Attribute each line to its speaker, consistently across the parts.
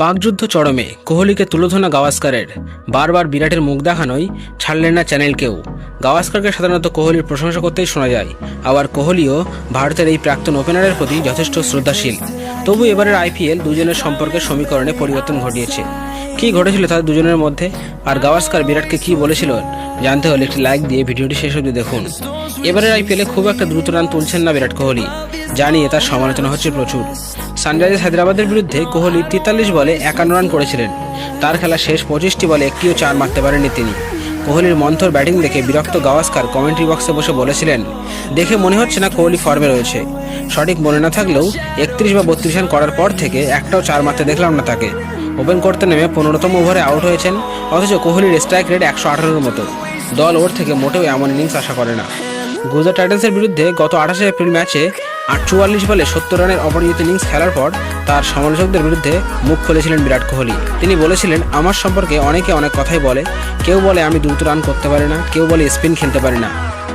Speaker 1: বাগযুদ্ধ চরমে কোহলিকে তুলোধনা গাওয়াস্কারের বারবার বিরাটের মুখ দেখানোই ছাড়লেন না চ্যানেলকেও। গাওয়াস্কারকে সাধারণত কোহলির প্রশংসা করতেই শোনা যায়। আবার কোহলিও ভারতের এই প্রাক্তন ওপেনারের প্রতি যথেষ্ট শ্রদ্ধাশীল। তবু এবারের আইপিএল দুজনের সম্পর্কের সমীকরণে পরিবর্তন ঘটিয়েছে। কী ঘটেছিল তাদের দুজনের মধ্যে? আর গাওয়াস্কার বিরাটকে কী বলেছিল? জানতে হলে একটি লাইক দিয়ে ভিডিওটি শেষ অবধি দেখুন। এবারের আইপিএলে খুব একটা দ্রুত রান তুলছেন না বিরাট কোহলি। জানিয়ে তার সমালোচনা হচ্ছে প্রচুর। সানরাইজার্স হায়দ্রাবাদের বিরুদ্ধে কোহলি তেতাল্লিশ বলে একান্ন রান করেছিলেন। তার খেলা শেষ পঁচিশটি বলে একটিও চার মারতে পারেননি তিনি। কোহলির মন্থর ব্যাটিং দেখে বিরক্ত গাওয়াস্কার কমেন্ট্রি বক্সে বসে বলেছিলেন, দেখে মনে হচ্ছে না কোহলি ফর্মে রয়েছে। সঠিক মনে না থাকলেও একত্রিশ বা বত্রিশ রান করার পর থেকে একটাও চার মারতে দেখলাম না তাকে। ওপেন করতে নেমে পনেরোতম ওভারে আউট হয়েছেন, অথচ কোহলির স্ট্রাইক রেট একশো আঠারোর মতো। দল ওর থেকে মোটেও এমন ইনিংস আশা করে না। গুজরাট টাইটান্সের বিরুদ্ধে গত আঠাশে এপ্রিল ম্যাচে আট চুয়াল্লিশ বলে সত্তর রানের অপরাজিত ইনিংস খেলার পর তার সমালোচকদের বিরুদ্ধে মুখ খুলেছিলেন বিরাট কোহলি। তিনি বলেছিলেন, আমার সম্পর্কে অনেকে অনেক কথাই বলে। কেউ বলে আমি দ্রুত রান করতে পারি না, কেউ বলে স্পিন খেলতে পারি না।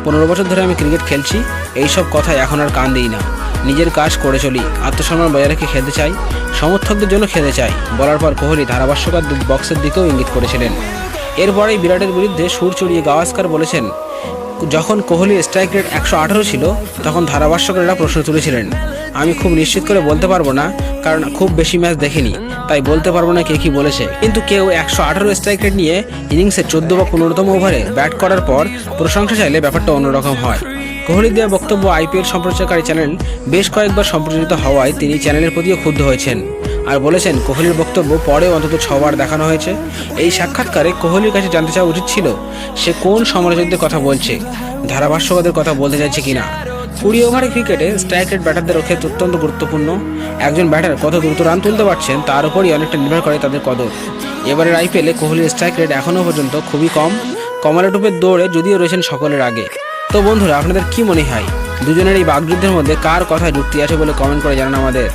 Speaker 1: পনেরো বছর ধরে আমি ক্রিকেট খেলছি, এইসব কথায় এখন আর কান দিই না। নিজের কাজ করে চলি, আত্মসম্মান বজায় রেখে খেলতে চাই, সমর্থকদের জন্য খেলতে চাই। বলার পর কোহলি ধারাভাষ্যকার বক্সের দিকেও ইঙ্গিত করেছিলেন। এরপরেই বিরাটের বিরুদ্ধে সুর চড়িয়ে গাওয়াস্কার বলেছেন যখন কোহলি স্ট্রাইক রেট একশো আঠারো ছিল, তখন ধারাভাষ্যকারেরা প্রশ্ন তুলেছিলেন, আমি খুব নিশ্চিত করে বলতে পারব না, কারণ খুব বেশি ম্যাচ দেখিনি, তাই বলতে পারব না কে কি বলেছে। কিন্তু কেউ একশো আঠারো স্ট্রাইক রেট নিয়ে ইনিংসের চোদ্দ বা পনেরোতম ওভারে ব্যাট করার পর প্রশংসা চাইলে ব্যাপারটা অন্যরকম হয়। কোহলির দেওয়া বক্তব্য আইপিএল সম্প্রচারকারী চ্যানেল বেশ কয়েকবার সম্প্রচারিত হওয়ায় তিনি চ্যানেলের প্রতিও ক্ষুব্ধ হয়েছেন। আর বলেছেন, কোহলির বক্তব্য পরে অন্তত ছবার দেখানো হয়েছে। এই সাক্ষাৎকারে কোহলির কাছে জানতে চাওয়া উচিত ছিল, সে কোন সমালোচকদের কথা বলছে ধারাভাষ্যকারদের কথা বলতে চাইছে কিনা। কুড়ি ওভারের ক্রিকেটে স্ট্রাইক রেট ব্যাটারদের ক্ষেত্রে অত্যন্ত গুরুত্বপূর্ণ। একজন ব্যাটার কত দ্রুত রান তুলতে পারছেন, তার উপরই অনেকটা নির্ভর করে তাদের কদর। এবারের আইপিএলে কোহলির স্ট্রাইক রেট এখনও পর্যন্ত খুবই কম। কমলা টুপের দৌড়ে যদিও রয়েছেন সকলের আগে। তো বন্ধুরা, আপনাদের কি মনে হয়? দুজনের এই বাগযুদ্ধের মধ্যে কার কথায় যুক্তি আছে বলে কমেন্ট করে জানান আমাদের।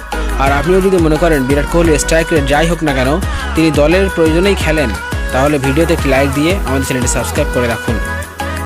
Speaker 1: আর আপনিও যদি মনে করেন বিরাট কোহলি স্ট্রাইক রেট যাই হোক না কেন, তিনি দলের প্রয়োজনেই খেলেন, তাহলে ভিডিওতে একটি লাইক দিয়ে আমাদের চ্যানেলটি সাবস্ক্রাইব করে রাখুন।